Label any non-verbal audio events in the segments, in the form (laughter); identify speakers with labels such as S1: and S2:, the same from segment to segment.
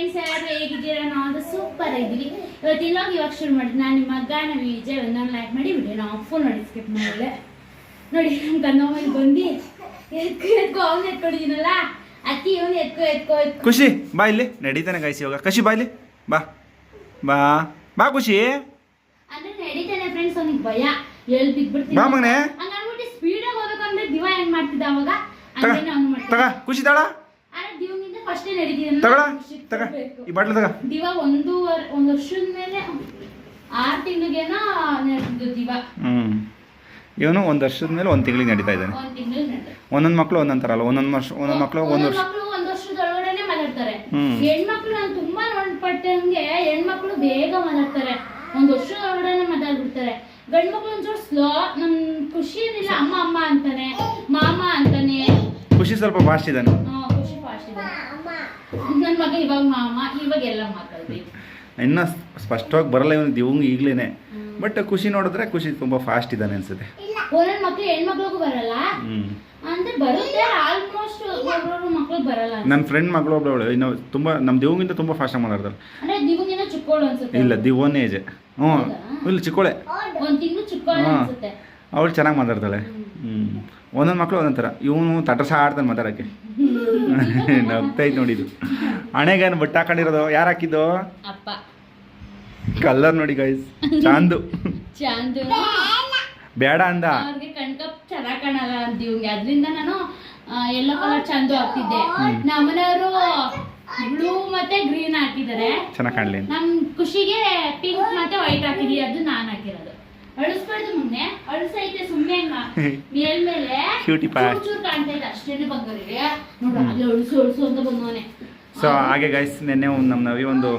S1: Friends ಎಲ್ಲರೂ ಹೇಗಿದ್ದೀರಾ? ನಾವು ಸೂಪರ್ ಆಗಿದ್ವಿ. ಇವತ್ತು ಇಲ್ಲೋಗಿ ಇವಾಗ ಶುರು ಮಾಡಿದ್ವಿ ನಾನು ನಿಮ್ಮ ಮಗ ನಮ್ಮ ವಿಜಯ್ ಒಂದೊಂದು ಲೈಕ್ ಮಾಡಿ ಬಿಡಿ ನಾವು ಫೋನ್ ನೋಡಿ ಸ್ಕಿಪ್ ಮಾಡಿದೆ. ನೋಡಿ ನಮ್ಮ ಗಂಧಮ್ಮಲ್ಲಿ ಬಂದು ಎತ್ಕೊ ಎತ್ಕೊ ಅವ್ನು ಎತ್ಕೊಂಡಿದ್ದೀನಲ್ಲ ಅಕ್ಕಿ ಇವನು ಎತ್ಕೊ ಎತ್ಕೊ ಎತ್ಕೊ.
S2: ಖುಷಿ ಬಾ ಇಲ್ಲಿ ನಡೀತಾನೆ ಗಾಯ್ಸಿ ಇವಾಗ. ಖುಷಿ ಬಾ ಇಲ್ಲಿ. ಬಾ. ಬಾ. ಬಾ ಖುಷಿ.
S1: ಅಂದ್ರೆ ನಡೀತಾನೆ ಫ್ರೆಂಡ್ಸ್ ಅವ್ನಿಗೆ ಭಯ. ಎಲ್ಲಿ ಬಿದ್ಬಿಡ್ತೀನಿ
S2: ಬಾ ಮಗನೇ.
S1: ಹಂಗನ್ಬಿಟ್ಟು ಸ್ಪೀಡಾಗಿ ಹೋಗ್ಬೇಕಂದ್ರೆ ದಿವ ಏನ್ ಮಾಡ್ತಿದ್ದ ಅವಾಗ? ಹಂಗೇನೆ ಅವ್ನು
S2: ಖುಷಿ ತಳ.
S1: ಫಸ್ಟೇ ನಡೀತಿದ್ದಾನೆ
S2: ತಗೊಳ ತಗ ಈ ಬಾಟ್ಲು ತಗ.
S1: ದಿವ ಒಂದು ಒಂದು ವರ್ಷದ ಮೇಲೆ ಆರು ತಿಂಗಳಿಗೇನೋ ನಡೆದಿದ್ದು ದಿವ.
S2: ಹ್ಮ್. ಇವನು ಒಂದು ವರ್ಷದ ಮೇಲೆ ಒಂದು ತಿಂಗಳಿಗೆ ನಡೀತಾ ಇದ್ದಾನೆ.
S1: ಒಂದ್ ತಿಂಗಳು ನಡೆದ
S2: ಒಂದೊಂದು ಮಕ್ಕಳು ಒಂದೊಂದು ಥರ ಅಲ್ಲ ಒಂದೊಂದು ವರ್ಷ ಒಂದೊಂದು ಮಕ್ಕಳು ಒಂದು ವರ್ಷ
S1: ಮಕ್ಕಳು ಒಂದ್ ವರ್ಷದೊಳಗಡೆನೆ ಮಾತಾಡ್ತಾರೆ
S2: ಹ್ಮ್.
S1: ಹೆಣ್ಮಕ್ಳು ನಾನು ತುಂಬಾ ನೋಡ್ಪಟ್ಟಂಗೆ ಹೆಣ್ಮಕ್ಳು ಬೇಗ ಮಾತಾಡ್ತಾರೆ ಒಂದ್ ವರ್ಷದೊಳಗಡೆನೆ ಮಾತಾಡ್ಬಿಡ್ತಾರೆ ಗಂಡ್ ಮಕ್ಳು ಒಂಚೂರು ಸ್ಲೋ ನಮ್ ಖುಷಿ ಏನಿಲ್ಲ ಅಮ್ಮ ಅಮ್ಮ ಅಂತಾನೆ ಮಾಮ ಅಂತಾನೆ.
S2: ಖುಷಿ ಸ್ವಲ್ಪ ಫಾಸ್ಟ್ ಇದ್ದಾನೆ.
S1: ಆ, ನನ್ ಮಗ ಇವಾಗ ಮಾಮ ಇವಾಗ ಎಲ್ಲ ಮಾತಾಡ್ತೀವಿ
S2: ಇನ್ನೂ ಸ್ಪಷ್ಟವಾಗಿ ಬರಲ್ಲ ಇವನು ದಿವಂಗ್ ಈಗ್ಲೇನೆ. ಬಟ್ ಖುಷಿ ನೋಡಿದ್ರೆ ಖುಷಿ ತುಂಬಾ ಫಾಸ್ಟ್ ಇದ್ದಾನೆ ಅನ್ಸುತ್ತೆ.
S1: ಒಂದೊಂದ್ ಮಕ್ಳು ಹೆಣ್ಮಕ್ಳಿಗೂ ಬರಲ್ಲ?
S2: ಹ್ಮ್.
S1: ಅಂದ್ರೆ ಬರುತ್ತೆ ಆಲ್ಮೋಸ್ಟ್ ಒಬ್ಬೊಬ್ರು ಮಕ್ಳು ಬರಲ್ಲ
S2: ನನ್ನ ಫ್ರೆಂಡ್ ಮಗಳು ಒಬ್ಳು ಇನ್ನು ತುಂಬಾ ನಮ್ಮ ದಿವಂಗಿಂತ ತುಂಬ ಫಾಸ್ಟಾಗಿ ಆಗಿ
S1: ಅಂದ್ರೆ ದಿವಂಗಿನ ಚಿಕ್ಕೋಳು ಅನ್ಸುತ್ತೆ.
S2: ಇಲ್ಲ ಏಜ್ ಹ್ಞೂ ಇಲ್ಲ ಚಿಕ್ಕೋಳೆ.
S1: ಒಂದ್ ತಿಂಗಳು ಚಿಕ್ಕೋಳು
S2: ಹಾ.
S1: ಅನ್ಸುತ್ತೆ.
S2: ಅವಳು ಚೆನ್ನಾಗಿ ಮಾತಾಡ್ತಾಳೆ. ಹ್ಞೂ ಒಂದೊಂದು ಮಕ್ಕಳು ಒಂದೊಂದು ಥರ. ಇವನು ತಟಸ ಆಡ್ತಾನೆ ಮಾತಾಡೋಕ್ಕೆ. (laughs) ನಗ್ತೈತೆ ನೋಡಿದ್ದು ಹಣೆಗೇನು ಬಟ್ಟೆ ಹಾಕೊಂಡಿರೋದು ಯಾರು ಹಾಕಿದ್ದು? ಕಲ್ಲರ್ ನೋಡಿ ಗೈಸ್ ಚಾಂದು. ಬೇಡ ಅಂದ.
S1: ಚೆನ್ನಾಗ್ ಕಾಣಲ್ಲ ಅಂತೀವಿ ಅದ್ರಿಂದ ನಾನು ಎಲ್ಲೋ ಕಲರ್ ಚಂದು ಹಾಕ್ತಿದ್ದೆ. ನಮ್ಮನೆಯವರು ಬ್ಲೂ ಮತ್ತೆ ಗ್ರೀನ್ ಹಾಕಿದ್ದಾರೆ.
S2: ಚೆನ್ನಾಗಿ ಕಾಣಲಿ. ಅಂತ
S1: ನಮ್ ಖುಷಿಗೆ ಪಿಂಕ್ ಮತ್ತೆ ವೈಟ್ ಹಾಕಿದೀವಿ. ಅದು ನಾನು ಹಾಕಿರೋದು. ಅಳಿಸ್ಬಾರ್ದು ಮುನ್ನೆ ಅಳಿಸೈತೆ ಸುಮ್ಮನೆ (laughs) ಮೇಲ್ಮೇಲೆ. ಚೂರ್ ಕಾಣ್ತಾ ಇದೆ ಅಷ್ಟೇನೆ ಬಂದವರಿಗೆ ನೋಡು ಅಲ್ಲಿ ಅಳಿಸು ಅಳಿಸು ಅಂತ ಬಂದವನೆ.
S2: ಸೊ ಹಾಗೆ ಗೈಸ್ ನಿನ್ನೆ ಒಂದು ನಮ್ಮ ನವಿ ಒಂದು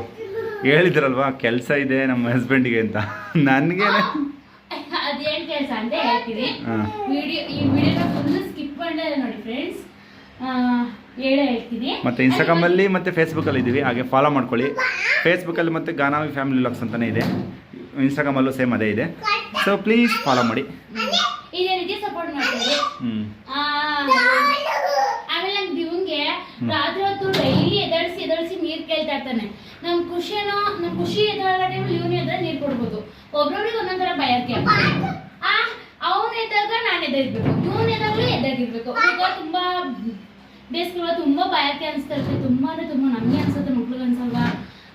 S2: ಹೇಳಿದ್ರಲ್ವಾ ಕೆಲಸ ಇದೆ ನಮ್ಮ ಹಸ್ಬೆಂಡಿಗೆ ಅಂತ. (laughs) ನನಗೆ
S1: ಅದೇನ್ ಕೆಲಸ ಅಂತ ಹೇಳ್ತೀನಿ. ವಿಡಿಯೋ ಈ ವಿಡಿಯೋನ ಫುಲ್ ಸ್ಕಿಪ್ ಮಾಡೇ ನೋಡಿ ಫ್ರೆಂಡ್ಸ್ ಹೇಳೇ ಹೇಳ್ತೀನಿ.
S2: ಮತ್ತು ಇನ್ಸ್ಟಾಗ್ರಾಮಲ್ಲಿ ಮತ್ತು ಫೇಸ್ಬುಕ್ಕಲ್ಲಿ ಇದ್ದೀವಿ ಹಾಗೆ ಫಾಲೋ ಮಾಡ್ಕೊಳ್ಳಿ. ಫೇಸ್ಬುಕ್ಕಲ್ಲಿ ಮತ್ತು ಗಾನಾವಿ ಫ್ಯಾಮಿಲಿ ಲಾಕ್ಸ್ ಅಂತಲೇ ಇದೆ. ಇನ್ಸ್ಟಾಗ್ರಾಮಲ್ಲೂ ಸೇಮ್ ಅದೇ ಇದೆ. ಸೊ ಪ್ಲೀಸ್ ಫಾಲೋ ಮಾಡಿ.
S1: ಇದೇ ರೀತಿ ಸಪೋರ್ಟ್ ಮಾಡ್ತಾರೆ ಆಮೇಲೆ ನಮ್ ದಿವಂಗೆ ರಾತ್ರಿ ಹೊತ್ತು ಡೈಲಿ ನೀರ್ ಕೇಳ್ತಾ ಇರ್ತಾನೆ. ನಮ್ ಖುಷಿನೋ ನಮ್ ಖುಷಿ ಎದ್ದಾಗ ಟೈಮಲ್ಲಿ ಇವನು ಎದ್ರೆ ನೀರ್ ಕೊಡ್ಬೋದು. ಒಬ್ರೊಬ್ರಿಗೆ ಒಂದೊಂದರ ಭಯಕ್ಕೆ ಆ ಅವನ್ ಎದ್ದಾಗ ನಾನು ಎದ್ದಿರ್ಬೇಕು ಇವನ್ ಎದ್ದಾಗಲೂ ಎದ್ದಾಗಿರ್ಬೇಕು. ಈಗ ತುಂಬಾ ಬೇಸಿಗೆಲ್ಲ ತುಂಬಾ ಭಯಕ್ಕೆ ಅನ್ಸ್ತಾ ಇರುತ್ತೆ. ತುಂಬಾ ಅಂದ್ರೆ ತುಂಬಾ ನಮ್ಗೆ ಅನ್ಸುತ್ತೆ ಮಕ್ಳಿಗೆ ಅನ್ಸಲ್ವಾ?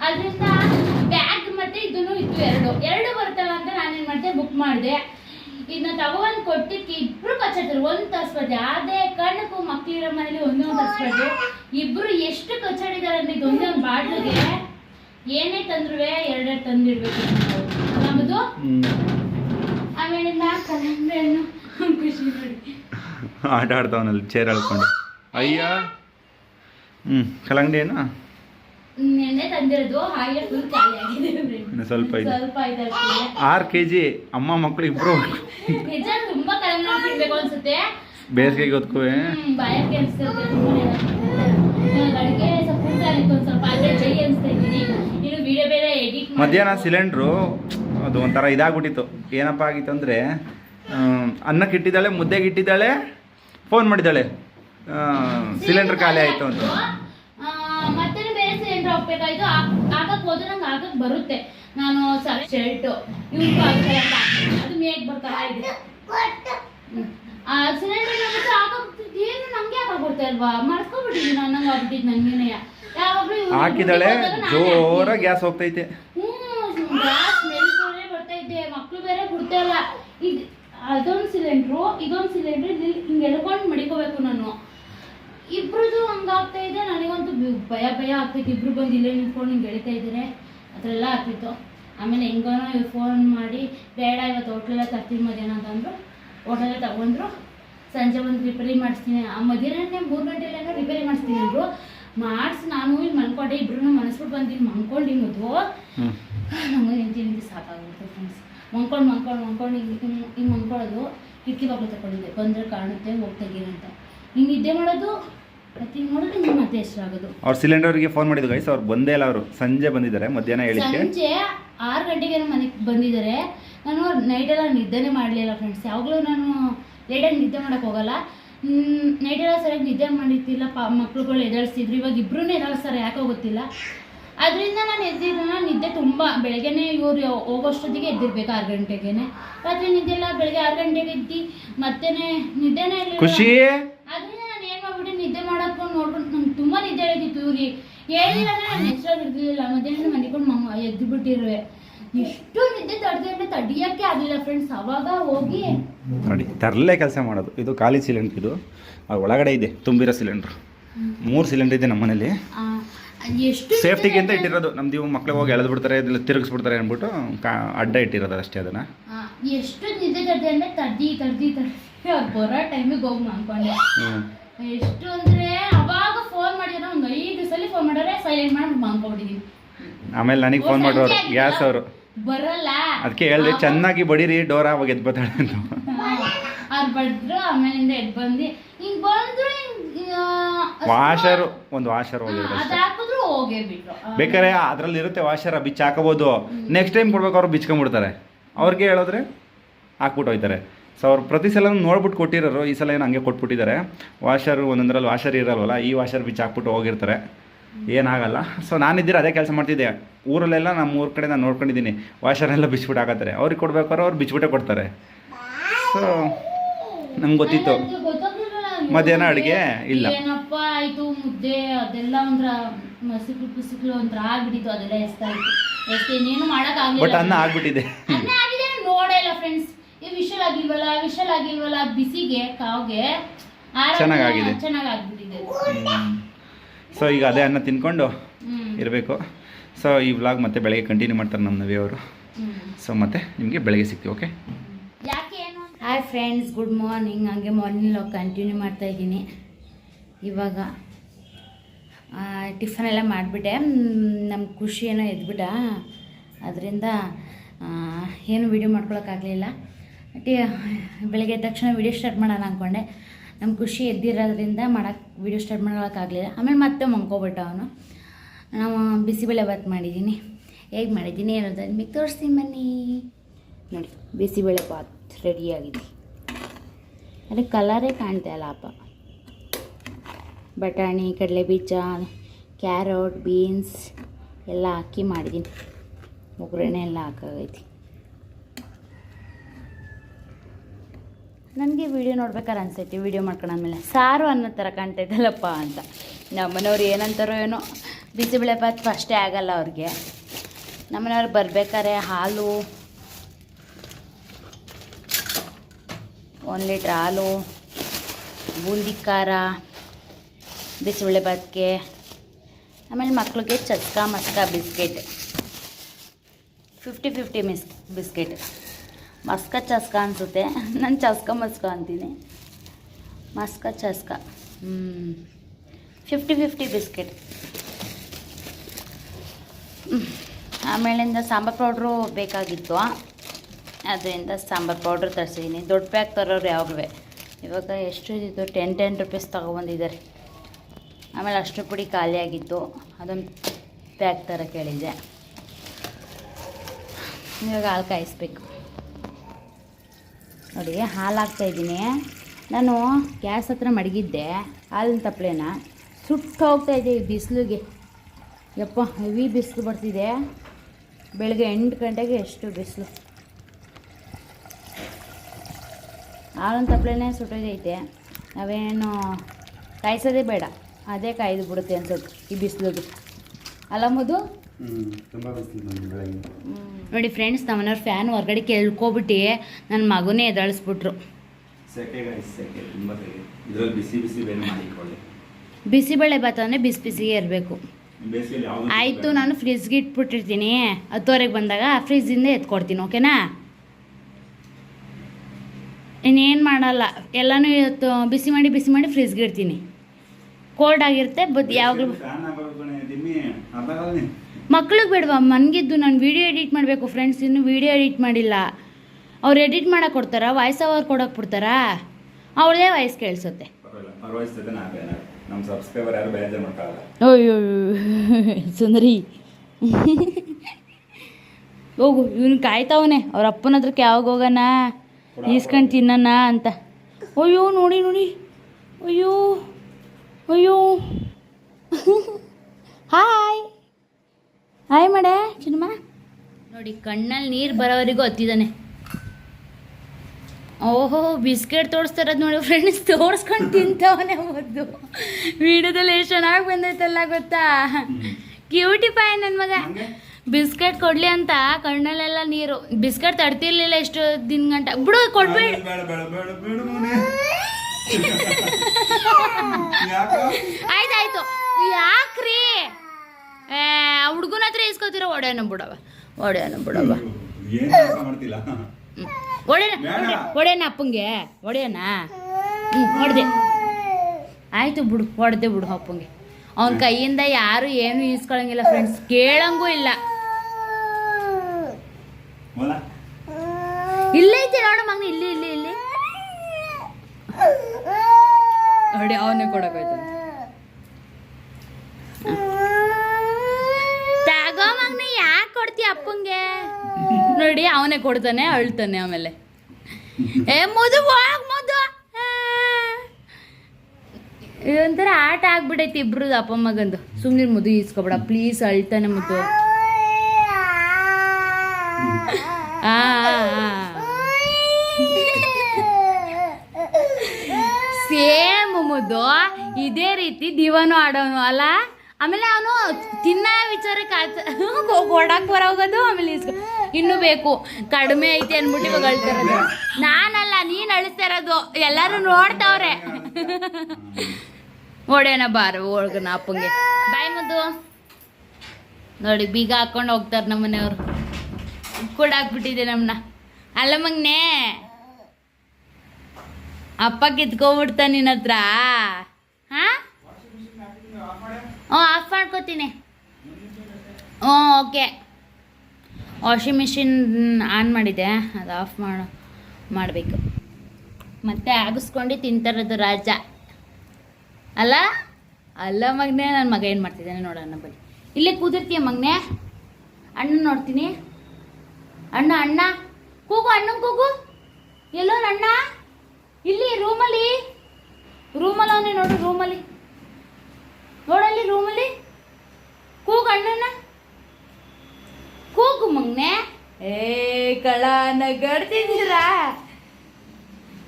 S1: ಅದರಿಂದ ಮತ್ತೆ ಇದನ್ನು ಇತ್ತು ಎರಡು. ಎರಡು ಬರ್ತಲ್ಲ ಅಂತ ನಾನೇನ್ ಮಾಡಿದೆ? ಬುಕ್ ಮಾಡಿದೆ. ಇದನ್ನ ತಗೊಂಡ್ ಕೊಟ್ಟಿದ್ಕೆ ಇಬ್ರು ಕಚ್ಚಾಡ್ತಾರೆ. ಒಂದ್ ತರ್ಸ್ಬಾರ್ದು. ಅದೇ ಕಣ್ಣಕ್ಕೂ ಮಕ್ಳಿರೋ ಮನೇಲಿ ಒಂದೊಂದು ಒಂದು ತರ್ಸ್ಬಾರ್ದು. ಇಬ್ರು ಎಷ್ಟು ಕಚ್ಚಾಡಿದಾರೆ ಅಂದ್ರೆ ಇದೊಂದೇ ಬಾಡ್ಲಿಗೆ ಬಾಟ್ಲಿಗೆ ಏನೇ ತಂದ್ರು ಎರಡೆರಡು ತಂದಿಡ್ಬೇಕು ನಮ್ಮದು
S2: ಆಮೇಲೆ
S1: ನಾಲ್ಕು ಕಲಂಗಡಿ ಹಣ್ಣು ಖುಷಿ ನೋಡಿ.
S2: ಆಟ ಆಡ್ತಾವನಲ್ಲಿ ಚೇರ್ ಎಳ್ಕೊಂಡು ಅಯ್ಯ. ಹ್ಞೂ ಕಲ್ಲಂಗಡಿ ಏನು?
S1: ನೆನ್ನೆ ತಂದಿರೋದು ಹಾಗೆ ಫುಲ್ ಖಾಲಿ ಆಗಿದೆ
S2: ಇನ್ನು ಸ್ವಲ್ಪ ಇದೆ.
S1: ಸ್ವಲ್ಪ ಇದೆ.
S2: ಆರು ಕೆ ಜಿ ಅಮ್ಮ ಮಕ್ಕಳು ಇಬ್ರು.
S1: ನಿಜ ತುಂಬಾ ಕಲಂಗಡಿ ಹಣ್ಣು ತಿನ್ಬೇಕು ಅನ್ಸುತ್ತೆ.
S2: ಬೇಸಿಗೆಗೆ ಹೊತ್ಕೋವೆ.
S1: ಹ್ಮ್, ಭಯಕ್ಕೆ ಅನ್ಸುತ್ತೆ ತುಂಬಾನೇ. ಇವಾಗ ಅಡ್ಗೆ ಸ್ವಲ್ಪ ಒಂದ್ ಸ್ವಲ್ಪ ಅಲ್ಲೇ ಜೈ ಅನ್ಸ್ತಾ ಇದ್ದೀನಿ. ಇನ್ನು ವಿಡಿಯೋ ಬೇರೆ ಎಡಿಟ್
S2: ಮಧ್ಯಾಹ್ನ ಸಿಲಿಂಡ್ರು ಅದು ಒಂಥರ ಇದಾಗ್ಬಿಟ್ಟಿತ್ತು. ಏನಪ್ಪ ಆಗಿತ್ತು ಅಂದರೆ ಅನ್ನಕ್ಕೆ ಇಟ್ಟಿದ್ದಾಳೆ ಮುದ್ದೆಗೆ ಇಟ್ಟಿದ್ದಾಳೆ ಫೋನ್ ಮಾಡಿದ್ದಾಳೆ. ಸಿಲಿಂಡ್ರ್ ಖಾಲಿ ಆಯಿತು ಅಂತ.
S1: ಇದು ಆಗಕ್ ಹೋದ್ರೆ ನಂಗೆ ಆಗಕ್ ಬರುತ್ತೆ. ನಾನು ಶರ್ಟ್ ಇವ್ರಿಗೂ ಆಗ್ತಾರೆ ಅಂತ. ಅದು ಮೇಕ್ ಬರ್ತಾ ಇದೆ? ಸಿಲಿಂಡರ್ ನಮಗೆ ಆಗಕ್ ಏನು ನಂಗೆ ಯಾಕೆ ಬರ್ತಾ ಇಲ್ವಾ ನಾನು ನಂಗೆ ಆಗ್ಬಿಟ್ಟಿದ್ದು ಯಾವಾಗ್ಲೂ ಹಾಕ್ತೀನಿ.
S2: ಗ್ಯಾಸ್ ಹೋಗ್ತೈತೆ.
S1: ಹ್ಮ್ ಗ್ಯಾಸ್ ಸ್ಮೆಲ್ ಬರ್ತಾ ಇದೆ ಮಕ್ಳು ಬೇರೆ ಬಿಡ್ತಾ ಇಲ್ಲ. ಇದು ಅದೊಂದು ಸಿಲಿಂಡ್ರು ಇದೊಂದು ಸಿಲಿಂಡ್ರ್ ಇಲ್ಲಿ ಹಿಂಗೆ ಎಳ್ಕೊಂಡು ಮಡಿಕೋಬೇಕು ನಾನು. ಇಬ್ರದ್ದು ಹಂಗಾಗ್ತಾ ಇದೆ. ನನಗಂತೂ ಭಯ ಭಯ ಆಗ್ತೈತೆ ಇಬ್ರು ಬಂದು ಇಲ್ಲೇ ನಿಂತ್ಕೊಂಡು ಹಿಂಗೆ ಎಳಿತಾ ಇದ್ದಾರೆ. ಅದೆಲ್ಲ ಆಗ್ತಿತ್ತು. ಆಮೇಲೆ ಹೆಂಗನೋ ಇವ್ರು ಫೋನ್ ಮಾಡಿ ಬೇಡ ಇವತ್ತು ಹೋಟ್ಲೆಲ್ಲ ತರ್ತೀನಿ ಮಧ್ಯಾಹ್ನ ಅಂತಂದರು ಹೋಟೆಲ್ಲ ತಗೊಂಡ್ರು. ಸಂಜೆ ಬಂದು ರಿಪೇರಿ ಮಾಡಿಸ್ತೀನಿ. ಆ ಮಧ್ಯಾಹ್ನನೇ ಮೂರು ಗಂಟೆಲೆಲ್ಲ ರಿಪೇರಿ ಮಾಡಿಸ್ತೀನಿ ಅಂದರು. ಮಾಡಿಸಿ ನಾನು ಇಲ್ಲಿ ಮಲ್ಕೊಂಡೆ. ಇಬ್ರು ಮನಸ್ಬಿಟ್ಟು ಬಂದು ಮಲ್ಕೊಂಡು ಮದುವೆ
S2: ಹ್ಞೂ
S1: ನಮಗೆ ಹೆಂಗೆ ಹಿಂಗೆ ಸಾಕಾಗುತ್ತೆ ಫ್ರೆಂಡ್ಸ್ ಮಂಕೊಂಡು ಮಂಕೊಂಡು ಮಂಕೊಂಡು ಹಿಂಗೆ ಹಿಂಗೆ ಮಂಕೊಳ್ಳೋದು ಕಿಟಕಿ ಬಾಗಿಲು ತಗೊಂಡಿದ್ದೆ. ಬಂದರೆ ಕಾಣುತ್ತೆ ಹೋಗಿ ತೆಗೀರಂತ ನಿದ್ದೆ ಮಾಡೋದು ಪ್ರತಿ ನೋಡಿದ್ರೆ ಹಿಂಗೆ ಮತ್ತೆ
S2: ಅವ್ರು ಸಿಲಿಂಡರ್ಗೆ ಫೋನ್ ಮಾಡಿದ್ರು ಗೈಸ್ ಅವ್ರು ಬಂದೇ ಇಲ್ಲ ಅವರು. ಸಂಜೆ ಬಂದಿದ್ದಾರೆ ಮಧ್ಯಾಹ್ನ ಹೇಳಿಕ್ಕೆ
S1: ಸಂಜೆ ಆರು ಗಂಟೆಗೆ ಮನೆಗೆ ಬಂದಿದ್ದಾರೆ. ನಾನು ನೈಟೆಲ್ಲ ನಿದ್ದೆನೇ ಮಾಡಲಿಲ್ಲ ಫ್ರೆಂಡ್ಸ್ ಯಾವಾಗಲೂ ನಾನು ಲೇಟಾಗಿ ನಿದ್ದೆ ಮಾಡೋಕ್ಕೆ ಹೋಗಲ್ಲ. ನೈಟೆಲ್ಲ ಸರಿಯಾಗಿ ನಿದ್ದೆ ಮಾಡಿರ್ತಿಲ್ಲ ಪಾ ಮಕ್ಳುಗಳು ಎದಳಿಸ್ತಿದ್ರು. ಇವಾಗ ಇಬ್ರು ಎದಳಿಸ್ತಾರೆ ಯಾಕೋ ಗೊತ್ತಿಲ್ಲ. ಅದರಿಂದ ನಾನು ಎದ್ದಿರೋಣ ನಿದ್ದೆ ತುಂಬ ಬೆಳಗ್ಗೆ ಇವರು ಹೋಗೋಷ್ಟೊತ್ತಿಗೆ ಎದ್ದಿರ್ಬೇಕು ಆರು ಗಂಟೆಗೆ ರಾತ್ರಿ ನಿದ್ದೆಲ್ಲ ಬೆಳಗ್ಗೆ ಆರು ಗಂಟೆಗೆ ಎದ್ದು ಮತ್ತೆ ನಿದ್ದೆನೇ
S2: ಖುಷಿ
S1: ಅದರಿಂದ ನಾನು ಏನು ಮಾಡ್ಬಿಟ್ಟು ನಿದ್ದೆ ಮಾಡಕ್ಕೆ ನೋಡ್ಕೊಂಡು ನಂಗೆ ತುಂಬ ನಿದ್ದೆ ಹೇಳಿತ್ತು ಇವ್ರಿ ಹೇಳಿಲ್ಲ ನಾನು ಹೆಸರು ಇರ್ಲಿಲ್ಲ. ಮಧ್ಯಾಹ್ನ ಮನಿಕೊಂಡು ಮಮ್ಮ ಎದ್ದು ಬಿಟ್ಟಿರುವೆ ಎಷ್ಟು ನಿದ್ದೆ ತಡೆದೆ ಅಂದ್ರೆ ತಡಿಯಕ್ಕೆ ಆಗಲಿಲ್ಲ ಫ್ರೆಂಡ್ಸ್ ಅವಾಗ ಹೋಗಿ
S2: ನೋಡಿ ತರಲೇ ಕೆಲಸ ಮಾಡೋದು. ಇದು ಖಾಲಿ ಸಿಲಿಂಡ್ರ್ ಇದು. ಅದು ಒಳಗಡೆ ಇದೆ ತುಂಬಿರೋ ಸಿಲಿಂಡರ್ ಮೂರು ಸಿಲಿಂಡರ್ ಇದೆ
S1: ನಮ್ಮನೇಲಿ ಎಷ್ಟು
S2: ಸೇಫ್ಟಿಗೆ ಅಂತ ಇಟ್ಟಿರೋದು. ನಮ್ದು ಇವು ಮಕ್ಳು ಹೋಗಿ ಎಳೆದು ಬಿಡ್ತಾರೆ ಇದನ್ನ ತಿರುಗಿಸ್ಬಿಡ್ತಾರೆ ಅಂದ್ಬಿಟ್ಟು ಕಾ ಅಡ್ಡ ಇಟ್ಟಿರೋದು ಅಷ್ಟೇ ಅದನ್ನ.
S1: ಎಷ್ಟು ನಿದ್ದೆ ತಡ್ದೆ ಅಂದ್ರೆ ತಡ್ದಿ ತಡ್ದಿ ತಡ್ದಿ. ಅವ್ರು ಬರೋ ಟೈಮಿಗೆ ಹೋಗಿ ಮಾಡ್ಕೊಂಡೆ ಎಷ್ಟು ಅಂದ್ರೆ ಅವಾಗ ಫೋನ್ ಮಾಡಿದ್ರೆ ಒಂದು ಐದು ಸಲ ಫೋನ್ ಮಾಡೋರೆ ಸೈಲೆಂಟ್ ಮಾಡಿ
S2: ಆಮೇಲೆ ನನಗೆ ಫೋನ್ ಮಾಡೋರು ಗ್ಯಾಸ್ ಅವರು.
S1: ಬರಲ್ಲ.
S2: ಅದಕ್ಕೆ ಹೇಳಿದೆ ಚೆನ್ನಾಗಿ ಬಡೀರಿ ಡೋರ್ ಅವಾಗ ಎದ್ದು ಬರ್ತಾಳೆ ಅಂತ.
S1: ಅವ್ರು ಆಮೇಲಿಂದ ಎದ್ದು ಬಂದು ಹಿಂಗ್ ಬಂದ್ರು
S2: ವಾಷರ್ ಒಂದು ವಾಷರ್
S1: ಹೋಗಿರ್ತಾರೆ ಹೋಗೇ ಬಿಟ್ರು.
S2: ಬೇಕಾದ್ರೆ ಅದ್ರಲ್ಲಿ ಇರುತ್ತೆ ವಾಷರ ಬಿಚ್ಚ ಹಾಕೋಬೋದು. ನೆಕ್ಸ್ಟ್ ಟೈಮ್ ಕೊಡ್ಬೇಕು ಅವ್ರು ಬಿಚ್ಕೊಂಡ್ಬಿಡ್ತಾರೆ. ಅವ್ರಿಗೆ ಹೇಳಿದ್ರೆ ಹಾಕ್ಬಿಟ್ಟು ಹೋಯ್ತಾರೆ. ಸೊ ಅವ್ರು ಪ್ರತಿ ಸಲ ನೋಡ್ಬಿಟ್ಟು ಕೊಟ್ಟಿರೋರು ಈ ಸಲ ಏನು ಹಂಗೆ ಕೊಟ್ಬಿಟ್ಟಿದ್ದಾರೆ. ವಾಷರ್ ಒಂದೊಂದರಲ್ಲಿ ವಾಷರ್ ಇರಲ್ವಲ್ಲ ಈ ವಾಷರ್ ಬಿಚ್ಚಿ ಹಾಕ್ಬಿಟ್ಟು ಹೋಗಿರ್ತಾರೆ. ಏನಾಗಲ್ಲ. ಸೊ ನಾನಿದ್ದೀರ ಅದೇ ಕೆಲಸ ಮಾಡ್ತಿದ್ದೆ. ಊರಲ್ಲೆಲ್ಲ ನಮ್ಮ ಊರ ಕಡೆ ನಾನು ನೋಡ್ಕೊಂಡಿದ್ದೀನಿ. ವಾಷರ್ನೆಲ್ಲ ಬಿಚ್ಬಿಟ್ಟು ಹಾಕತ್ತಾರೆ. ಅವ್ರಿಗೆ ಕೊಡ್ಬೇಕಾದ್ರೆ ಅವ್ರು ಬಿಚ್ಬಿಟ್ಟೆ ಕೊಡ್ತಾರೆ. ಸೊ ನಮ್ಗೆ ಗೊತ್ತಿತ್ತು. ಮಧ್ಯಾಹ್ನ ಅಡುಗೆ ಇಲ್ಲ.
S1: ಏನಪ್ಪ ಆಯ್ತು ಮುದ್ದೆ ಅದೆಲ್ಲ ಒಂಥರ ಮಸಿಕ್ಲು ಪಿಸಿಕ್ಲು ಒಂಥರ ಆಗ್ಬಿಟ್ಟಿತ್ತು. ಅದೆಲ್ಲ ಎಷ್ಟಾಯ್ತು ಎಷ್ಟು ಇನ್ನೇನು ಮಾಡಕ್
S2: ಬಟ್ ಅನ್ನ ಆಗ್ಬಿಟ್ಟಿದೆ.
S1: ಅನ್ನ ಆಗಿದೆ ನೋಡೇ ಇಲ್ಲ ಫ್ರೆಂಡ್ಸ್ ಈ ವಿಷಲ್ ಆಗಿಲ್ವಲ್ಲ ವಿಷಲ್ ಆಗಿಲ್ವಲ್ಲ ಬಿಸಿಗೆ ಕಾವ್ಗೆ
S2: ಚೆನ್ನಾಗಾಗಿದೆ.
S1: ಚೆನ್ನಾಗಿ ಆಗ್ಬಿಟ್ಟಿದೆ
S2: ಸೊ ಈಗ ಅದೇ ಅನ್ನ ತಿನ್ಕೊಂಡು ಇರಬೇಕು. ಸೊ ಈ ವ್ಲಾಗ್ ಮತ್ತೆ ಬೆಳಗ್ಗೆ ಕಂಟಿನ್ಯೂ ಮಾಡ್ತಾರೆ ನಮ್ಮ ನವಿ
S1: ಅವರು.
S2: ಸೊ ಮತ್ತೆ ನಿಮಗೆ ಬೆಳಗ್ಗೆ ಸಿಗ್ತೀವಿ ಓಕೆ
S1: ಯಾಕೆ ಏನು? ಹಾಯ್ ಫ್ರೆಂಡ್ಸ್ ಗುಡ್ ಮಾರ್ನಿಂಗ್ ಹಂಗೆ ಮಾರ್ನಿಂಗ್ ಲಾಗ್ ಕಂಟಿನ್ಯೂ ಮಾಡ್ತಾ ಇದ್ದೀನಿ. ಇವಾಗ ಟಿಫನ್ ಎಲ್ಲ ಮಾಡಿಬಿಟ್ಟೆ. ನಮ್ಮ ಖುಷಿ ಏನೋ ಎದ್ಬಿಟ್ಟ. ಅದರಿಂದ ಏನು ವೀಡಿಯೋ ಮಾಡ್ಕೊಳಕ್ಕಾಗಲಿಲ್ಲ. ಟಿ ಬೆಳಗ್ಗೆ ಎದ್ದ ತಕ್ಷಣ ವೀಡಿಯೋ ಸ್ಟಾರ್ಟ್ ಮಾಡೋಣ ಅಂದ್ಕೊಂಡೆ ನಮ್ಮ ಖುಷಿ ಎದ್ದಿರೋದ್ರಿಂದ ಮಾಡೋಕ್ಕೆ ವೀಡಿಯೋ ಸ್ಟಾರ್ಟ್ ಮಾಡೋಕ್ಕಾಗಲಿಲ್ಲ ಆಮೇಲೆ ಮತ್ತೆ ಮಂಕೋಬಿಟ್ಟ ಅವನು. ನಾವು ಬಿಸಿಬೇಳೆ ಭಾತ್ ಮಾಡಿದ್ದೀನಿ ಹೇಗೆ ಮಾಡಿದ್ದೀನಿ ಅನ್ನೋದು ನಿಮಗೆ ತೋರಿಸ್ತೀನಿ ಬನ್ನಿ. ನೋಡಿ ಬಿಸಿಬೇಳೆ ಭಾತ್ ರೆಡಿಯಾಗಿದೆ ಅದೇ ಕಲರೇ ಕಾಣ್ತಾ ಇಲ್ಲ, ಅಪ್ಪ. ಬಟಾಣಿ ಕಡಲೆ ಬೀಜ ಕ್ಯಾರೋಟ್ ಬೀನ್ಸ್ ಎಲ್ಲ ಹಾಕಿ ಮಾಡಿದ್ದೀನಿ ಒಗ್ಗರಣೆ ಎಲ್ಲ ಹಾಕಾಗೈತಿ. ನನಗೆ ವಿಡಿಯೋ ನೋಡ್ಬೇಕಾರೆ ಅನ್ಸೈತಿ, ವಿಡಿಯೋ ಮಾಡ್ಕೊಂಡಾದ್ಮೇಲೆ ಸಾರು ಅನ್ನೋ ಥರ ಕಾಣ್ತೈತಲ್ಲಪ್ಪ ಅಂತ. ನಮ್ಮ ಮನೆಯವ್ರು ಏನಂತಾರೋ ಏನೋ ಬಿಸಿಬೇಳೆ ಭಾತ್ ಫಸ್ಟೇ ಆಗಲ್ಲ ಅವ್ರಿಗೆ. ನಮ್ಮನೆಯವ್ರು ಬರ್ಬೇಕಾದ್ರೆ ಹಾಲು, ಒಂದು ಲೀಟ್ರ್ ಹಾಲು, ಬೂಂದಿ ಖಾರ ಬಿಸಿಬೇಳೆ ಭಾತ್ಗೆ, ಆಮೇಲೆ ಮಕ್ಳಿಗೆ Chaska Maska biscuit. Fifty fifty miss biscuit. Maska Chaska ಅನಿಸುತ್ತೆ. ನಾನು ಚಸ್ಕ ಮಸ್ಕ ಅಂತೀನಿ. Maska Chaska. Fifty fifty biscuit. ಆಮೇಲಿಂದ ಸಾಂಬಾರು ಪೌಡ್ರು ಬೇಕಾಗಿತ್ತು. ಅದರಿಂದ ಸಾಂಬಾರು ಪೌಡ್ರ್ ತರಿಸಿದ್ದೀನಿ ದೊಡ್ಡ ಪ್ಯಾಕ್ ತರೋರು ಯಾವಾಗಲೂ. ಇವಾಗ ಎಷ್ಟು ಇದ್ದಿತ್ತು ಟೆನ್ ಟೆನ್ ರುಪೀಸ್ ತೊಗೊಬಂದಿದ್ದಾರೆ. ಆಮೇಲೆ ಅಷ್ಟು ಪುಡಿ ಖಾಲಿಯಾಗಿತ್ತು ಅದೊಂದು ಪ್ಯಾಕ್ ಥರ ಕೇಳಿದ್ದೆ. ಇವಾಗ ಹಾಲು ಕಾಯಿಸ್ಬೇಕು. ನೋಡಿ ಹಾಲು ಹಾಕ್ತಾಯಿದ್ದೀನಿ ನಾನು ಗ್ಯಾಸ್ ಹತ್ರ ಮಡಗಿದ್ದೆ, ಹಾಲಿನ ತಪ್ಪಲೆನ ಸುಟ್ಟು ಇದೆ ಈ ಬಿಸಿಲಿಗೆ. ಯಪ್ಪ, ಹೆವಿ ಬಿಸಿಲು ಬರ್ತಿದೆ. ಬೆಳಗ್ಗೆ ಎಂಟು ಗಂಟೆಗೆ ಎಷ್ಟು ಬಿಸಿಲು. ಹಾಲಿನ ತಪ್ಪಲೆನೇ ಸುಟ್ಟೋದೈತೆ ನಾವೇನು ಕಾಯಿಸೋದೇ ಬೇಡ. ಅದೇ ಕಾಯ್ದು ಬಿಡುತ್ತೆ ಅನ್ಸುತ್ತೆ ಈ ಬಿಸಿಲಿಗೆ. ಅಲ್ಲ ಮದು
S2: ತುಂಬ ಬೆಳಗ್ಗೆ
S1: ನೋಡಿ ಫ್ರೆಂಡ್ಸ್ ನಮ್ಮನವ್ರು ಫ್ಯಾನ್ ಹೊರಗಡೆ ಕೇಳ್ಕೊಬಿಟ್ಟು ನನ್ನ ಮಗುನೇ ಎದಳಿಸ್ಬಿಟ್ರು ಬಿಸಿಬೇಳೆ ಭಾತ್ ಅಂದರೆ ಬಿಸಿ ಬಿಸಿಗೆ ಇರಬೇಕು. ಆಯಿತು ನಾನು ಫ್ರಿಜ್ಗೆ ಇಟ್ಬಿಟ್ಟಿರ್ತೀನಿ. ಹತ್ತುವರೆಗೆ ಬಂದಾಗ ಫ್ರಿಜ್ಜಿಂದ ಎತ್ಕೊಡ್ತೀನಿ ಓಕೆನಾ ಇನ್ನೇನು ಮಾಡಲ್ಲ. ಎಲ್ಲನೂ ಇವತ್ತು ಬಿಸಿ ಮಾಡಿ ಬಿಸಿ ಮಾಡಿ ಫ್ರಿಜ್ಗೆ ಇಡ್ತೀನಿ. ಕೋಲ್ಡ್ ಆಗಿರುತ್ತೆ ಬಟ್ ಯಾವಾಗಲೂ ಮಕ್ಳಿಗೆ ಬೇಡವಾ? ಮನ್ಗಿದ್ದು ನಾನು ವೀಡಿಯೋ ಎಡಿಟ್ ಮಾಡಬೇಕು ಫ್ರೆಂಡ್ಸ್ ಇನ್ನೂ ವೀಡಿಯೋ ಎಡಿಟ್ ಮಾಡಿಲ್ಲ. ಅವ್ರು ಎಡಿಟ್ ಮಾಡೋಕೆ ಕೊಡ್ತಾರಾ? ವಾಯ್ಸ್ ಓವರ್ ಕೊಡೋಕೆ ಬಿಡ್ತಾರಾ? ಅವ್ರದೇ ವಾಯ್ಸ್ ಕೇಳಿಸುತ್ತೆ. ಅಯ್ಯೋ ಸುಂದರಿ ಹೋಗು ಇವನು ಕಾಯ್ತಾವನೆ ಅವ್ರ ಅಪ್ಪನ ಹತ್ರಕ್ಕೆ ಯಾವಾಗ ಹೋಗೋಣ ಈಸ್ಕೊಂಡು ತಿನ್ನೋಣ ಅಂತ ಅಯ್ಯೋ ನೋಡಿ ನೋಡಿ ಅಯ್ಯೋ ಅಯ್ಯೋ ಹಾಯ್ ಹಾಯ್ ಮಾಡೆ ಚಿನ್ನಮ್ಮ ನೋಡಿ ಕಣ್ಣಲ್ಲಿ ನೀರು ಬರೋವರೆಗೂ ಹತ್ತಿದ್ದಾನೆ ಓಹೋ ಬಿಸ್ಕೆಟ್ ತೋರಿಸ್ತಾರದು ನೋಡಿ ಫ್ರೆಂಡ್ಸ್ ತೋರಿಸ್ಕೊಂಡು ತಿಂತವನೆ ಮೊದ್ದು ವಿಡಿಯೋದಲ್ಲಿ ಎಷ್ಟು ಚೆನ್ನಾಗಿ ಬಂದೈತಲ್ಲ ಗೊತ್ತಾ? ಕ್ಯೂಟಿ ಪಾಯ್ ನನ್ನ ಮಗ. ಬಿಸ್ಕೆಟ್ ಕೊಡ್ಲಿ ಅಂತ ಕಣ್ಣಲ್ಲೆಲ್ಲ ನೀರು. ಬಿಸ್ಕೆಟ್ ತಡ್ತಿರ್ಲಿಲ್ಲ ಎಷ್ಟು ದಿನ ಗಂಟೆ. ಬಿಡು ಕೊಡ್ಬೇಡ.
S2: ಬೇಡ ಬೇಡ ಬೇಡ ಬೇಡ ಮನೆ (laughs) ಯಾಕೋ?
S1: ಆಯ್ತಾಯ್ತು. ಯಾಕ್ರಿ? ಏ ಹುಡುಗನ ಹತ್ರ ಇಸ್ಕೊತಿರೋ ಒಡೆಯನ ಬಿಡವ ಒಡೆಯನ ಬಿಡವ
S2: ಮಾಡ್ತಿಲ್ಲ
S1: ಒಡೆಯನ ಅಪ್ಪಂಗೆ ಒಡೆಯನ? ಹ್ಞೂ ಹೊಡೆದೆ ಆಯ್ತು ಬಿಡು ಹೊಡೆದೆ ಬಿಡು ಅಪ್ಪಂಗೆ. ಅವನ ಕೈಯಿಂದ ಯಾರು ಏನು ಈಸ್ಕೊಳಂಗಿಲ್ಲ ಫ್ರೆಂಡ್ಸ್ ಕೇಳಂಗೂ ಇಲ್ಲ.
S2: ಇಲ್ಲೈತಿ
S1: ಇಲ್ಲೇ ಐತಿ ನೋಡು ಮಗನ ಇಲ್ಲಿ ಇಲ್ಲಿ ಇಲ್ಲಿ. ಹೊಡೆ ಅವನೇ ಕೊಡಕೋಯ್ತಾನೆ ತಗೋ ಮಗನ ಯಾಕೆ ಕೊಡ್ತೀಯ ಅಪ್ಪಂಗೆ. ನೋಡಿ, ಅವನೇ ಕೊಡ್ತಾನೆ, ಅಳ್ತಾನೆ ಆಮೇಲೆ. ಏ ಮದು ಮದು. ಇದೊಂಥರ ಆಟ ಆಗ್ಬಿಡೈತಿ ಇಬ್ರದ್ದು ಅಪ್ಪ ಮಗಂದು ಸುಮ್ಮನೆ ಮುದು ಈಸ್ಕೊಬೇಡ. ಪ್ಲೀಸ್ ಅಳ್ತಾನೆ ಮುದ್ದು. ಸೇಮ್ ಮುದ್ದು ಇದೇ ರೀತಿ ದಿವಾನು ಆಡೋನು, ಅಲ್ಲ? ಆಮೇಲೆ ಅವನು ತಿನ್ನ ವಿಚಾರಕ್ಕೆ ಆತ ಬರ ಬರೋಗೋದು ಆಮೇಲೆ ಇಸ್ಕೊ ಇನ್ನು ಬೇಕು, ಕಡಿಮೆ ಐತಿ ಅನ್ಬಿಟ್ಟು ಇವಾಗ ಅಳ್ತಾ ಇರೋದು ನಾನಲ್ಲ, ನೀನ್ ಅಳಿಸ್ತಾ ಇರೋದು ಎಲ್ಲರೂ ನೋಡ್ತಾವ್ರೆ. ಓಡೇನ ಬಾರ ಒಳಗನ ಅಪ್ಪಂಗೆ ಬಾಯ್ ಮುದ್ದು ನೋಡಿ, ಬೀಗ ಹಾಕೊಂಡು ಹೋಗ್ತಾರೆ ನಮ್ಮ ಮನೆಯವರು. ಕೂಡ ಹಾಕ್ಬಿಟ್ಟಿದೆ ನಮ್ಮನ್ನ ಅಲ್ಲ ಮಗ್ನೆ. ಅಪ್ಪ ಕಿತ್ಕೊಂಡ್ಬಿಡ್ತಾನ ನಿನ್ನ ಹತ್ರ. ಹಾ? ಹ್ಞೂ ಓಕೆ. ವಾಷಿಂಗ್ ಮಿಷಿನ್ ಆನ್ ಮಾಡಿದೆ. ಅದು ಆಫ್ ಮಾಡೋ, ಮಾಡಬೇಕು. ಮತ್ತೆ ಆಗಿಸ್ಕೊಂಡು ತಿಂತಾರದು ರಾಜ. ಅಲ್ಲ? ಅಲ್ಲ ಮಗನೇ ನನ್ನ ಮಗ ಏನು ಮಾಡ್ತಿದ್ದಾನೆ ನೋಡೋಣ ಬನ್ನಿ ಇಲ್ಲಿ ಕೂದಿರ್ತೀಯ ಮಗನೇ? ಅಣ್ಣ ನೋಡ್ತೀನಿ. ಅಣ್ಣ ಅಣ್ಣ. ಕೂಗು, ಅಣ್ಣನ ಕೂಗು. ಎಲ್ಲೋ ಅಣ್ಣ? ಇಲ್ಲಿ ರೂಮಲ್ಲಿ ರೂಮಲ್ಲಿ ಅವನೇ ನೋಡು ರೂಮಲ್ಲಿ ನೋಡಲ್ಲಿ ರೂಮಲ್ಲಿ ಕೂಗು ಅಣ್ಣನ ಕೂಗು ಮಗ್ನೆ ಏ ಕಳ ನಗಡ್ತಿದ್ದೀರಾ?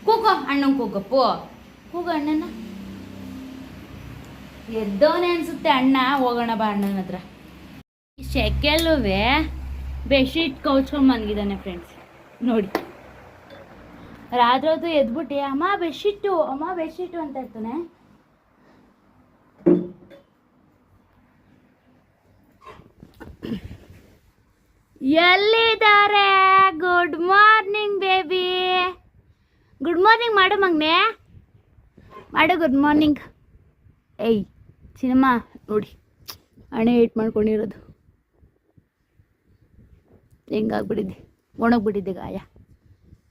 S1: ಕೂಗೋ, ಅಣ್ಣನ ಕೂಗಪ್ಪು ಕೂಗ ಅಣ್ಣನ. ಎದ್ದವನೇ ಅನ್ಸುತ್ತೆ, ಅಣ್ಣ. ಹೋಗೋಣ ಬಾ ಅಣ್ಣನ ಹತ್ರ. ಶೆಕೆಲ್ಲುವೆ ಬೆಡ್ಶೀಟ್ ಕೌಚ್ಕೊಂಡ್ ಬಂದಿದ್ದಾನೆ ಫ್ರೆಂಡ್ಸ್ ನೋಡಿ. ರಾತ್ರಿ ಹೊತ್ತು ಎದ್ಬಿಟ್ಟು, ಅಮ್ಮ, ಬೆಡ್ಶೀಟು ಅಮ್ಮ, ಬೆಡ್ಶೀಟು ಅಂತ ಇರ್ತಾನೆ ಎಲ್ಲಿದ್ದಾರೆ good morning baby good morning ಮಾಡು ಮಗ್ನೆ ಮಾಡು ಗುಡ್ ಮಾರ್ನಿಂಗ್ ಏಯ್ ಸಿನಿಮಾ ನೋಡಿ. ಹಣೆ ಏಟ್ ಮಾಡ್ಕೊಂಡಿರೋದು. ಹೆಂಗಾಗ್ಬಿಟ್ಟಿದ್ದೆ ಒಣಗ್ಬಿಟ್ಟಿದ್ದೆ ಗಾಯ.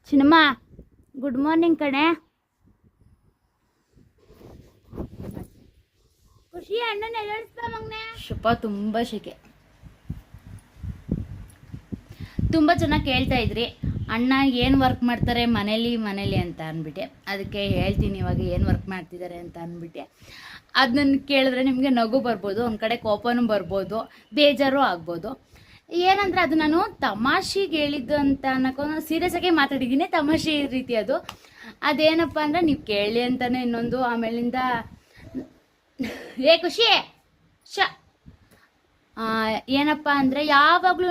S1: ಸಿನಿಮಾ ಗುಡ್ ಮಾರ್ನಿಂಗ್ ಕಣೆ. ಖುಷಿ ಅಣ್ಣನ ಎದುರಿಸ್ತಾ ಮಗ್ನೆ. ಶಪ ತುಂಬ ಶೆಕೆ. ತುಂಬ ಚೆನ್ನಾಗಿ ಕೇಳ್ತಾ ಇದ್ರಿ, ಅಣ್ಣ, ಏನು ವರ್ಕ್ ಮಾಡ್ತಾರೆ? ಮನೇಲಿ ಮನೇಲಿ ಅಂತ ಅಂದ್ಬಿಟ್ಟೆ. ಅದಕ್ಕೆ ಹೇಳ್ತೀನಿ, ಇವಾಗ ಏನು ವರ್ಕ್ ಮಾಡ್ತಿದ್ದಾರೆ ಅಂತ ಅಂದ್ಬಿಟ್ಟೆ. ಅದನ್ನ ಕೇಳಿದ್ರೆ ನಿಮಗೆ ನಗು ಬರ್ಬೋದು, ಒಂದು ಕಡೆ ಕೋಪನೂ ಬರ್ಬೋದು, ಬೇಜಾರು ಆಗ್ಬೋದು. ಏನಂದ್ರೆ ಅದು ನಾನು ತಮಾಷೆಗೆ ಹೇಳಿದ್ದು ಅಂತ ಅನ್ನೋಕ್ಕೂ ಸೀರಿಯಸ್ ಆಗಿ ಮಾತಾಡಿದ್ದೀನಿ, ತಮಾಷೆ ರೀತಿ ಅದು. ಅದೇನಪ್ಪ ಅಂದ್ರೆ, ನೀವು ಕೇಳಿ ಅಂತಾನೆ ಇನ್ನೊಂದು, ಆಮೇಲಿಂದ, ಏ ಖುಷಿ, ಶ ಏನಪ್ಪ ಅಂದರೆ ಯಾವಾಗ್ಲೂ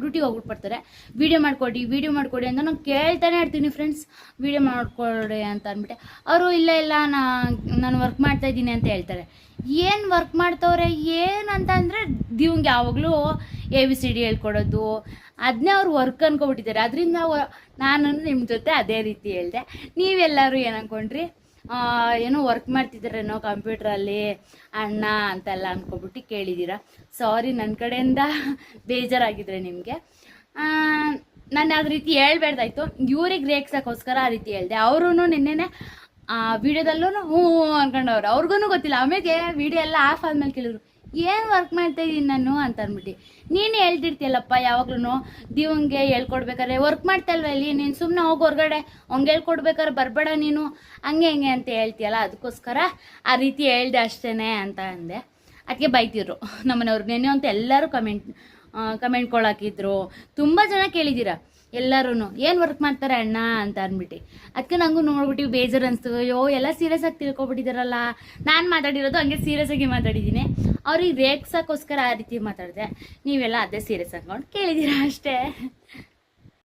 S1: ಡ್ಯೂಟಿಗೆ ಹೋಗ್ಬಿಟ್ಬಿಡ್ತಾರೆ. ವೀಡಿಯೋ ಮಾಡಿಕೊಡಿ ವೀಡಿಯೋ ಮಾಡಿಕೊಡಿ ಅಂತ ನಾನು ಕೇಳ್ತಾನೆ ಇರ್ತೀನಿ ಫ್ರೆಂಡ್ಸ್ ವೀಡಿಯೋ ಮಾಡಿಕೊಡಿ ಅಂತ ಅಂದ್ಬಿಟ್ಟೆ. ಅವರು ಇಲ್ಲ ಇಲ್ಲ ನಾನು ವರ್ಕ್ ಮಾಡ್ತಾ ಇದ್ದೀನಿ ಅಂತ ಹೇಳ್ತಾರೆ. ಏನು ವರ್ಕ್ ಮಾಡ್ತವ್ರೆ ಏನಂತ ಅಂದರೆ ದಿವಂಗೆ ಯಾವಾಗಲೂ ಎ ಬಿ ಸಿ ಡಿ ಹೇಳ್ಕೊಡೋದು. ಅದನ್ನೇ ಅವ್ರು ವರ್ಕ್ ಅನ್ಕೊಬಿಟ್ಟಿದ್ದಾರೆ. ಅದರಿಂದ ನಾನು ನಿಮ್ಮ ಜೊತೆ ಅದೇ ರೀತಿ ಹೇಳಿದೆ. ನೀವೆಲ್ಲರೂ ಏನು ಅನ್ಕೊಂಡ್ರಿ? ಆ, ಏನೋ ವರ್ಕ್ ಮಾಡ್ತಿದ್ದಾರೇನೋ ಕಂಪ್ಯೂಟ್ರಲ್ಲಿ ಅಣ್ಣ ಅಂತೆಲ್ಲ ಅಂದ್ಕೊಬಿಟ್ಟು ಕೇಳಿದ್ದೀರಾ ಸಾರಿ ನನ್ನ ಕಡೆಯಿಂದ ಬೇಜಾರಾಗಿದ್ರೆ ನಿಮಗೆ. ನಾನು ಯಾವ ರೀತಿ ಹೇಳ್ಬೇಡ್ದಾಯ್ತು. ಇವ್ರಿಗೆ ರೇಗ್ಸೋಕ್ಕೋಸ್ಕರ ಆ ರೀತಿ ಹೇಳಿದೆ. ಅವರು ನಿನ್ನೆನೆ ವಿಡಿಯೋದಲ್ಲೂ ಹ್ಞೂ ಅನ್ಕೊಂಡವ್ರು. ಅವ್ರಿಗೂ ಗೊತ್ತಿಲ್ಲ. ಆಮೇಲೆ ವಿಡಿಯೋ ಎಲ್ಲ ಆಫ್ ಆದ್ಮೇಲೆ ಕೇಳಿದ್ರು. ಏನು ವರ್ಕ್ ಮಾಡ್ತಾ ಇದ್ದೀನಿ ನಾನು ಅಂತ ಅಂದ್ಬಿಟ್ಟು. ನೀನು ಹೇಳ್ತಿರ್ತೀಯಲ್ಲಪ್ಪ ಯಾವಾಗ್ಲೂ ದಿವಂಗೆ ಹೇಳ್ಕೊಡ್ಬೇಕಾರೆ ವರ್ಕ್ ಮಾಡ್ತಾ ಇಲ್ಲಿ? ನೀನು ಸುಮ್ಮನೆ ಹೋಗಿ ಹೊರ್ಗಡೆ ಹಂಗೆ ಹೇಳ್ಕೊಡ್ಬೇಕಾರೆ ಬರಬೇಡ ನೀನು. ಹಂಗೆ ಹಿಂಗೆ ಅಂತ ಹೇಳ್ತೀಯಲ್ಲ ಅದಕ್ಕೋಸ್ಕರ ಆ ರೀತಿ ಹೇಳ್ದೆ ಅಷ್ಟೇ ಅಂತ ಅಂದೆ. ಅದಕ್ಕೆ ಬೈತಿದ್ರು ನಮ್ಮನೆಯವ್ರು. ನೆನೆ ಅಂತ ಎಲ್ಲರೂ ಕಮೆಂಟ್ ಕಮೆಂಟ್ ಕೊಳಾಕಿದ್ರು. ತುಂಬ ಜನ ಕೇಳಿದ್ದೀರಾ? ಎಲ್ಲರೂ ಏನು ವರ್ಕ್ ಮಾಡ್ತಾರೆ ಅಣ್ಣ? ಅಂತ ಅಂದ್ಬಿಟ್ಟು. ಅದಕ್ಕೆ ನನಗೂ ನೋಡ್ಬಿಟ್ಟು ಬೇಜಾರು ಅನಿಸ್ತು. ಅಯ್ಯೋ, ಎಲ್ಲ ಸೀರಿಯಸ್ ಆಗಿ ತಿಳ್ಕೊಬಿಟ್ಟಿದಾರಲ್ಲ. ನಾನು ಮಾತಾಡಿರೋದು ಹಂಗೆ ಸೀರಿಯಸ್ ಆಗಿ ಮಾತಾಡಿದ್ದೀನಿ. ಅವ್ರಿಗೆ ರೇಗ್ಸೋಕ್ಕೋಸ್ಕರ ಆ ರೀತಿ ಮಾತಾಡಿದೆ. ನೀವೆಲ್ಲ ಅದೇ ಸೀರಿಯಸ್ ಅಂದ್ಕೊಂಡು ಕೇಳಿದ್ದೀರಾ ಅಷ್ಟೇ.